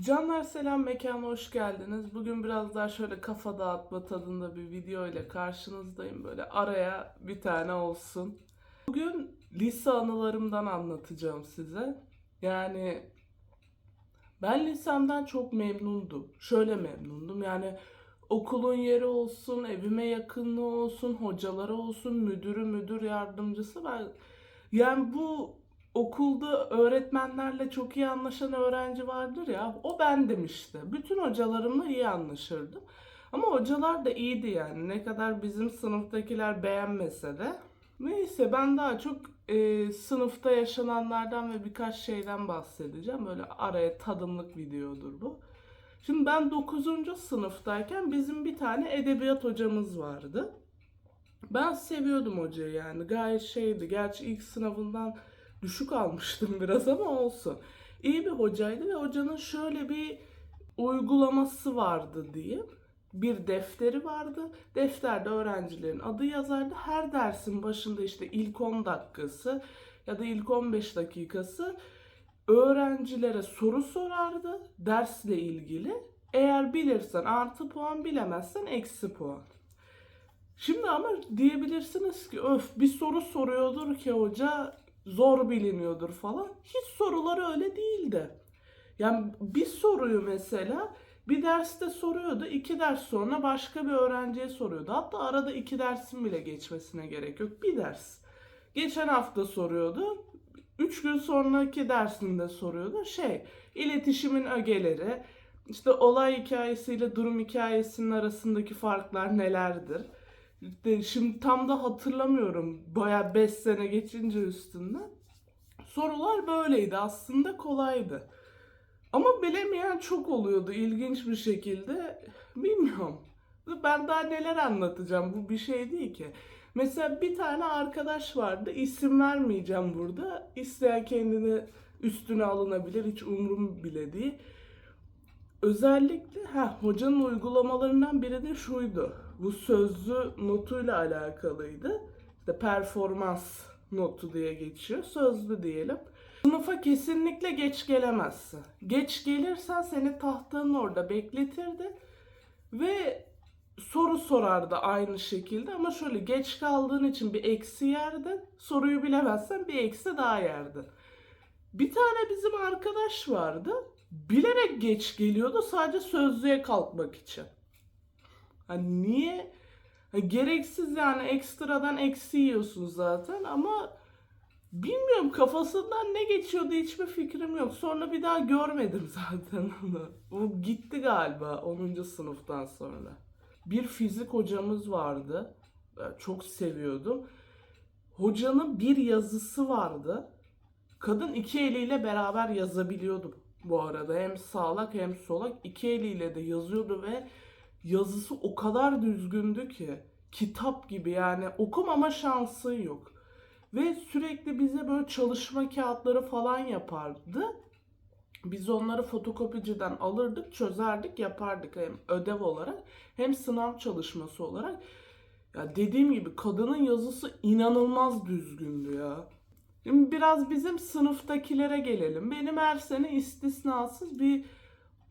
Canlar selam mekana hoş geldiniz. Bugün biraz daha şöyle kafa dağıtma tadında bir video ile karşınızdayım. Böyle araya bir tane olsun. Bugün lise anılarımdan anlatacağım size. Yani ben lisemden çok memnundum. Şöyle memnundum yani okulun yeri olsun, evime yakınlığı olsun, hocaları olsun, müdürü, müdür yardımcısı. Ben yani bu okulda öğretmenlerle çok iyi anlaşan öğrenci vardır ya. O bendim işte. Bütün hocalarımla iyi anlaşırdım. Ama hocalar da iyiydi yani. Ne kadar bizim sınıftakiler beğenmese de. Neyse ben daha çok e, sınıfta yaşananlardan ve birkaç şeyden bahsedeceğim. Böyle araya tadımlık videodur bu. Şimdi ben 9. sınıftayken bizim bir tane edebiyat hocamız vardı. Ben seviyordum hocayı yani. Gayet şeydi. Gerçi ilk sınavından düşük almıştım biraz ama olsun. İyi bir hocaydı ve hocanın şöyle bir uygulaması vardı diyeyim. Bir defteri vardı. Defterde öğrencilerin adı yazardı. Her dersin başında işte ilk 10 dakikası ya da ilk 15 dakikası öğrencilere soru sorardı dersle ilgili. Eğer bilirsen artı puan, bilemezsen eksi puan. Şimdi ama diyebilirsiniz ki öf bir soru soruyordur ki hoca zor biliniyordur falan. Hiç soruları öyle değildi. Yani bir soruyu mesela bir derste soruyordu. iki ders sonra başka bir öğrenciye soruyordu. Hatta arada iki dersin bile geçmesine gerek yok. Bir ders. Geçen hafta soruyordu. Üç gün sonraki dersinde soruyordu. Şey, iletişimin ögeleri, işte olay hikayesiyle durum hikayesinin arasındaki farklar nelerdir? İşte şimdi tam da hatırlamıyorum. Baya 5 sene geçince üstünden. Sorular böyleydi. Aslında kolaydı. Ama bilemeyen çok oluyordu ilginç bir şekilde. Bilmiyorum. Ben daha neler anlatacağım. Bu bir şey değil ki. Mesela bir tane arkadaş vardı. İsim vermeyeceğim burada. İsteyen kendini üstüne alınabilir. Hiç umurum bile değil. Özellikle ha hocanın uygulamalarından biri de şuydu. Bu sözlü notuyla alakalıydı. İşte performans notu diye geçiyor. Sözlü diyelim. Sınıfa kesinlikle geç gelemezsin. Geç gelirsen seni tahtanın orada bekletirdi ve soru sorardı aynı şekilde ama şöyle geç kaldığın için bir eksi yerdin. Soruyu bilemezsen bir eksi daha yerdin. Bir tane bizim arkadaş vardı. Bilerek geç geliyordu sadece sözlüğe kalkmak için. Hani niye? Ha, gereksiz yani ekstradan eksi yiyorsun zaten ama bilmiyorum kafasından ne geçiyordu hiçbir fikrim yok. Sonra bir daha görmedim zaten onu. O gitti galiba 10. sınıftan sonra. Bir fizik hocamız vardı. Çok seviyordum. Hocanın bir yazısı vardı. Kadın iki eliyle beraber yazabiliyordu bu arada. Hem sağlak hem solak iki eliyle de yazıyordu ve yazısı o kadar düzgündü ki kitap gibi yani okumama şansı yok. Ve sürekli bize böyle çalışma kağıtları falan yapardı. Biz onları fotokopiciden alırdık, çözerdik, yapardık hem ödev olarak hem sınav çalışması olarak. Ya dediğim gibi kadının yazısı inanılmaz düzgündü ya. Şimdi biraz bizim sınıftakilere gelelim. Benim her sene istisnasız bir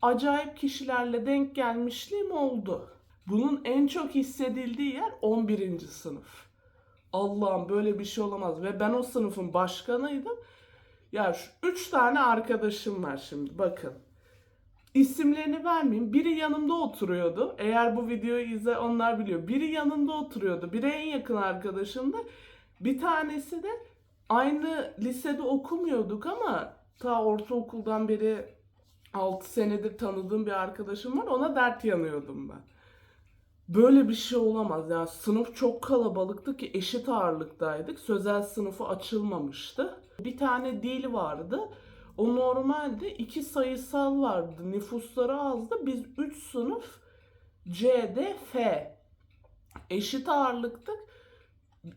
acayip kişilerle denk gelmişliğim oldu. Bunun en çok hissedildiği yer 11. sınıf. Allah'ım böyle bir şey olamaz. Ve ben o sınıfın başkanıydım. Ya şu üç tane arkadaşım var şimdi bakın. İsimlerini vermeyeyim. Biri yanımda oturuyordu. Eğer bu videoyu izle onlar biliyor. Biri yanında oturuyordu. Biri en yakın arkadaşımdı. Bir tanesi de aynı lisede okumuyorduk ama ta ortaokuldan beri 6 senedir tanıdığım bir arkadaşım var. Ona dert yanıyordum ben. Böyle bir şey olamaz. Yani sınıf çok kalabalıktı ki eşit ağırlıktaydık. Sözel sınıfı açılmamıştı. Bir tane dil vardı. O normalde iki sayısal vardı. Nüfusları azdı. Biz 3 sınıf C, D, F. Eşit ağırlıktık.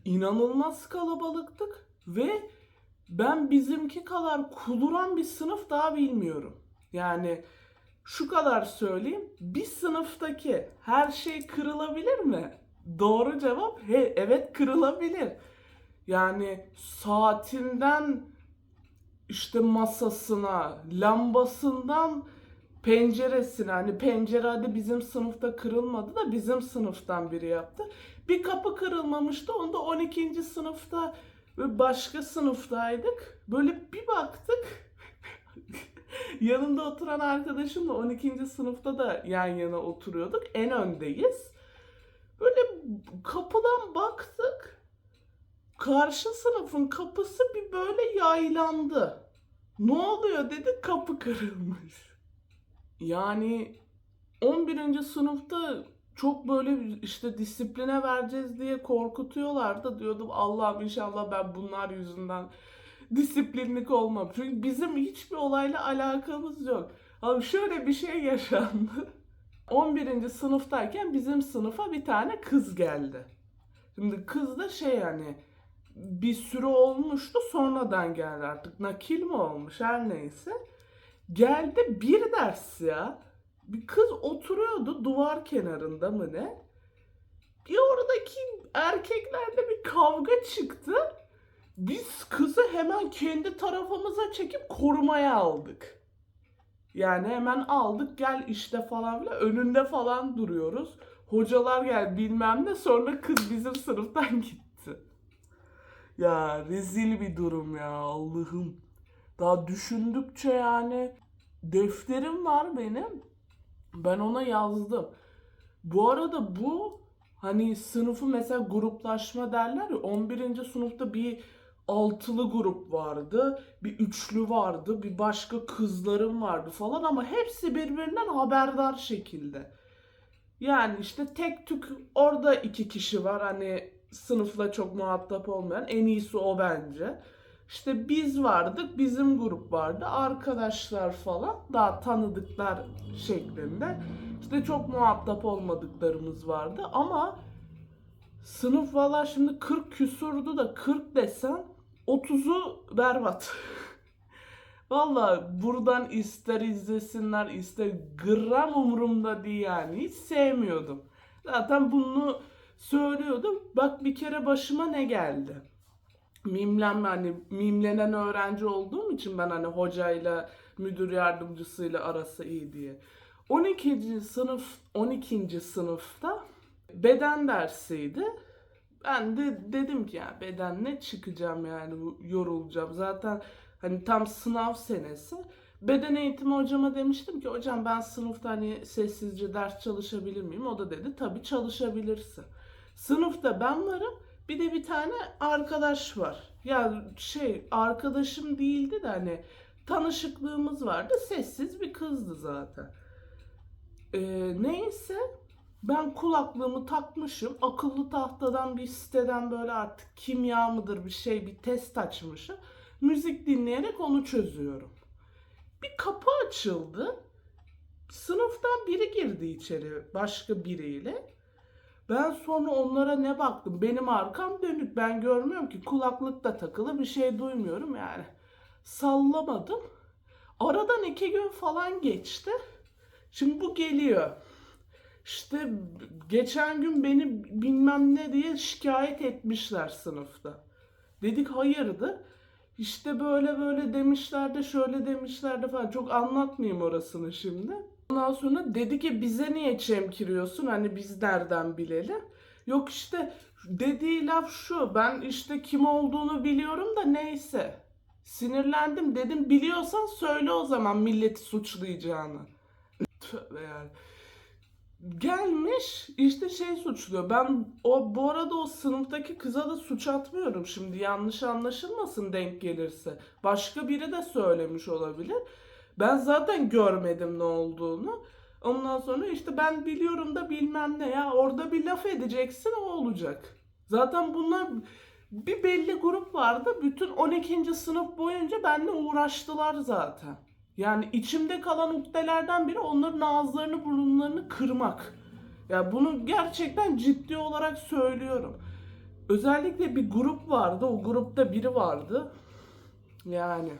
İnanılmaz kalabalıktık. Ve ben bizimki kadar kuluran bir sınıf daha bilmiyorum. Yani şu kadar söyleyeyim. Bir sınıftaki her şey kırılabilir mi? Doğru cevap he, evet kırılabilir. Yani saatinden işte masasına, lambasından penceresine hani pencere hadi bizim sınıfta kırılmadı da bizim sınıftan biri yaptı. Bir kapı kırılmamıştı. Onda 12. sınıfta başka sınıftaydık. Böyle bir baktık. Yanında oturan arkadaşımla 12. sınıfta da yan yana oturuyorduk. En öndeyiz. Böyle kapıdan baktık. Karşı sınıfın kapısı bir böyle yaylandı. Ne oluyor dedik kapı kırılmış. Yani 11. sınıfta çok böyle işte disipline vereceğiz diye korkutuyorlardı. Diyordum Allah'ım inşallah ben bunlar yüzünden disiplinlik olmam. Çünkü bizim hiçbir olayla alakamız yok. Abi şöyle bir şey yaşandı. 11. sınıftayken bizim sınıfa bir tane kız geldi. Şimdi kız da şey yani bir süre olmuştu sonradan geldi artık. Nakil mi olmuş her neyse. Geldi bir ders ya. Bir kız oturuyordu duvar kenarında mı ne? Bir oradaki erkeklerle bir kavga çıktı. Biz kızı hemen kendi tarafımıza çekip korumaya aldık. Yani hemen aldık gel işte falan filan önünde falan duruyoruz. Hocalar gel bilmem ne sonra kız bizim sınıftan gitti. Ya rezil bir durum ya Allah'ım. Daha düşündükçe yani defterim var benim. Ben ona yazdım. Bu arada bu hani sınıfı mesela gruplaşma derler ya 11. sınıfta bir altılı grup vardı, bir üçlü vardı, bir başka kızlarım vardı falan ama hepsi birbirinden haberdar şekilde. Yani işte tek tük orada iki kişi var hani sınıfla çok muhatap olmayan en iyisi o bence. İşte biz vardık, bizim grup vardı, arkadaşlar falan daha tanıdıklar şeklinde. İşte çok muhatap olmadıklarımız vardı ama sınıf valla şimdi 40 küsurdu da 40 desen 30'u berbat. Valla buradan ister izlesinler ister gram umurumda değil yani hiç sevmiyordum. Zaten bunu söylüyordum. Bak bir kere başıma ne geldi mimlenme hani mimlenen öğrenci olduğum için ben hani hocayla müdür yardımcısıyla arası iyi diye. 12. sınıf 12. sınıfta beden dersiydi. Ben de dedim ki ya bedenle çıkacağım yani yorulacağım. Zaten hani tam sınav senesi. Beden eğitimi hocama demiştim ki hocam ben sınıfta hani sessizce ders çalışabilir miyim? O da dedi tabii çalışabilirsin. Sınıfta ben varım. Bir de bir tane arkadaş var. Ya şey arkadaşım değildi de hani tanışıklığımız vardı. Sessiz bir kızdı zaten. Ee, neyse ben kulaklığımı takmışım. Akıllı tahtadan bir siteden böyle artık kimya mıdır bir şey bir test açmışım. Müzik dinleyerek onu çözüyorum. Bir kapı açıldı. Sınıftan biri girdi içeri başka biriyle. Ben sonra onlara ne baktım? Benim arkam dönük. Ben görmüyorum ki kulaklık da takılı bir şey duymuyorum yani. Sallamadım. Aradan iki gün falan geçti. Şimdi bu geliyor. İşte geçen gün beni bilmem ne diye şikayet etmişler sınıfta. Dedik hayırdır? İşte böyle böyle demişler de şöyle demişler de falan. Çok anlatmayayım orasını şimdi. Ondan sonra dedi ki bize niye çemkiriyorsun? Hani biz nereden bilelim? Yok işte dediği laf şu. Ben işte kim olduğunu biliyorum da neyse. Sinirlendim dedim biliyorsan söyle o zaman milleti suçlayacağını. Tövbe yani. Gelmiş işte şey suçluyor. Ben o bu arada o sınıftaki kıza da suç atmıyorum şimdi yanlış anlaşılmasın denk gelirse. Başka biri de söylemiş olabilir. Ben zaten görmedim ne olduğunu. Ondan sonra işte ben biliyorum da bilmem ne ya orada bir laf edeceksin o olacak. Zaten bunlar bir belli grup vardı. Bütün 12. sınıf boyunca benimle uğraştılar zaten. Yani içimde kalan ukdelerden biri onların ağızlarını burunlarını kırmak. Ya bunu gerçekten ciddi olarak söylüyorum. Özellikle bir grup vardı. O grupta biri vardı. Yani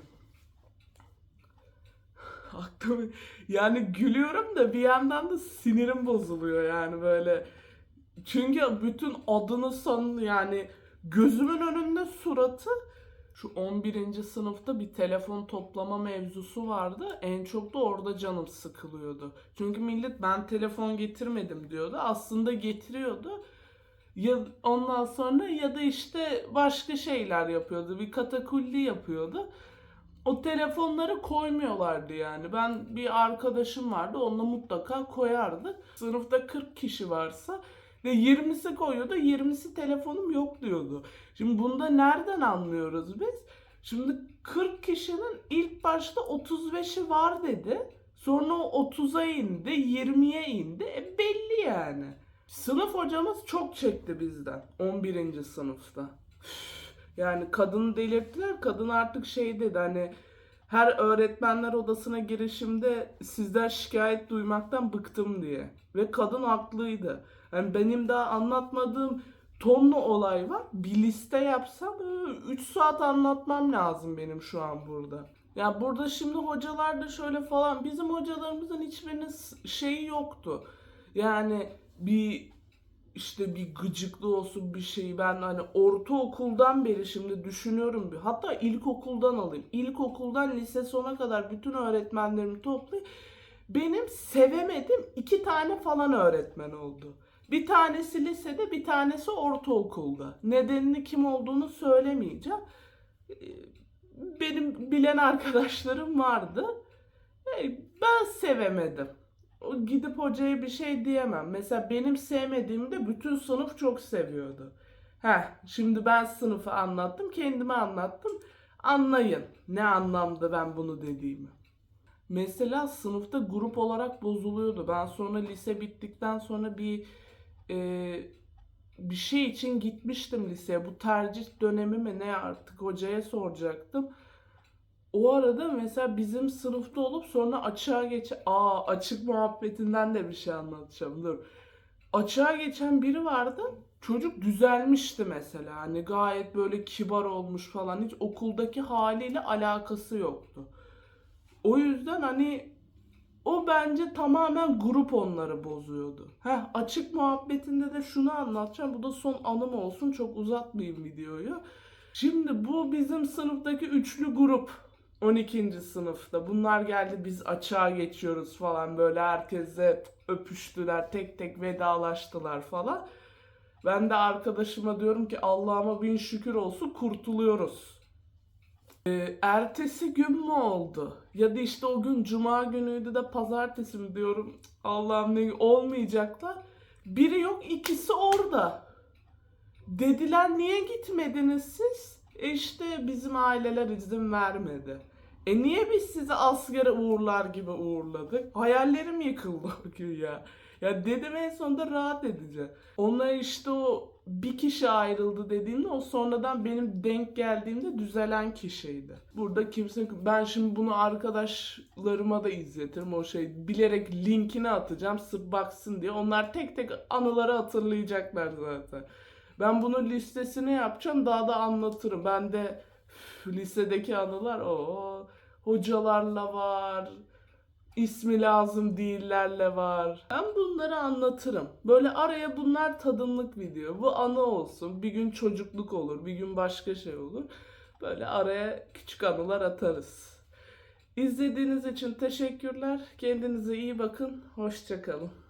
aklımı yani gülüyorum da bir yandan da sinirim bozuluyor yani böyle. Çünkü bütün adını son yani gözümün önünde suratı Şu 11. sınıfta bir telefon toplama mevzusu vardı. En çok da orada canım sıkılıyordu. Çünkü millet ben telefon getirmedim diyordu. Aslında getiriyordu. Ya ondan sonra ya da işte başka şeyler yapıyordu. Bir katakulli yapıyordu. O telefonları koymuyorlardı yani. Ben bir arkadaşım vardı. Onunla mutlaka koyardık. Sınıfta 40 kişi varsa ve 20'si koyuyordu. 20'si telefonum yok diyordu. Şimdi bunda nereden anlıyoruz biz? Şimdi 40 kişinin ilk başta 35'i var dedi. Sonra o 30'a indi, 20'ye indi. E belli yani. Sınıf hocamız çok çekti bizden 11. sınıfta. Yani kadını delirttiler. Kadın artık şey dedi hani her öğretmenler odasına girişimde sizden şikayet duymaktan bıktım diye. Ve kadın haklıydı. Yani benim daha anlatmadığım tonlu olay var. Bir liste yapsam 3 saat anlatmam lazım benim şu an burada. Ya burada şimdi hocalar da şöyle falan bizim hocalarımızın hiçbirinin şeyi yoktu. Yani bir işte bir gıcıklı olsun bir şey ben hani ortaokuldan beri şimdi düşünüyorum bir hatta ilkokuldan alayım. İlkokuldan lise sona kadar bütün öğretmenlerimi toplayayım. Benim sevemedim iki tane falan öğretmen oldu. Bir tanesi lisede bir tanesi ortaokulda. Nedenini kim olduğunu söylemeyeceğim. Ee, Benim bilen arkadaşlarım vardı. Ee, Ben sevemedim. Gidip hocaya bir şey diyemem. Mesela benim sevmediğimde bütün sınıf çok seviyordu. Heh, şimdi ben sınıfı anlattım, kendimi anlattım. Anlayın ne anlamda ben bunu dediğimi. Mesela sınıfta grup olarak bozuluyordu. Ben sonra lise bittikten sonra bir e, bir şey için gitmiştim liseye. Bu tercih dönemi mi ne artık hocaya soracaktım. O arada mesela bizim sınıfta olup sonra açığa geç... Aa açık muhabbetinden de bir şey anlatacağım. Dur. Açığa geçen biri vardı. Çocuk düzelmişti mesela. Hani gayet böyle kibar olmuş falan. Hiç okuldaki haliyle alakası yoktu. O yüzden hani o bence tamamen grup onları bozuyordu. Heh, açık muhabbetinde de şunu anlatacağım. Bu da son anım olsun. Çok uzatmayayım videoyu. Şimdi bu bizim sınıftaki üçlü grup. 12. sınıfta. Bunlar geldi biz açığa geçiyoruz falan böyle herkese öpüştüler. Tek tek vedalaştılar falan. Ben de arkadaşıma diyorum ki Allah'ıma bin şükür olsun kurtuluyoruz. Ee, ertesi gün mü oldu? Ya da işte o gün cuma günüydü de pazartesi mi diyorum. Allah'ım ne olmayacaklar. Biri yok ikisi orada. Dediler niye gitmediniz siz? E işte bizim aileler izin vermedi. E niye biz sizi askere uğurlar gibi uğurladık? Hayallerim yıkıldı o gün ya. Ya dedim en sonunda rahat edeceğim. Onlar işte o bir kişi ayrıldı dediğimde o sonradan benim denk geldiğimde düzelen kişiydi. Burada kimse ben şimdi bunu arkadaşlarıma da izletirim o şey bilerek linkini atacağım sırf baksın diye. Onlar tek tek anıları hatırlayacaklar zaten. Ben bunun listesini yapacağım daha da anlatırım. Ben de üf, lisedeki anılar o hocalarla var. ismi lazım değillerle var. Ben bunları anlatırım. Böyle araya bunlar tadımlık video. Bu anı olsun. Bir gün çocukluk olur. Bir gün başka şey olur. Böyle araya küçük anılar atarız. İzlediğiniz için teşekkürler. Kendinize iyi bakın. Hoşçakalın.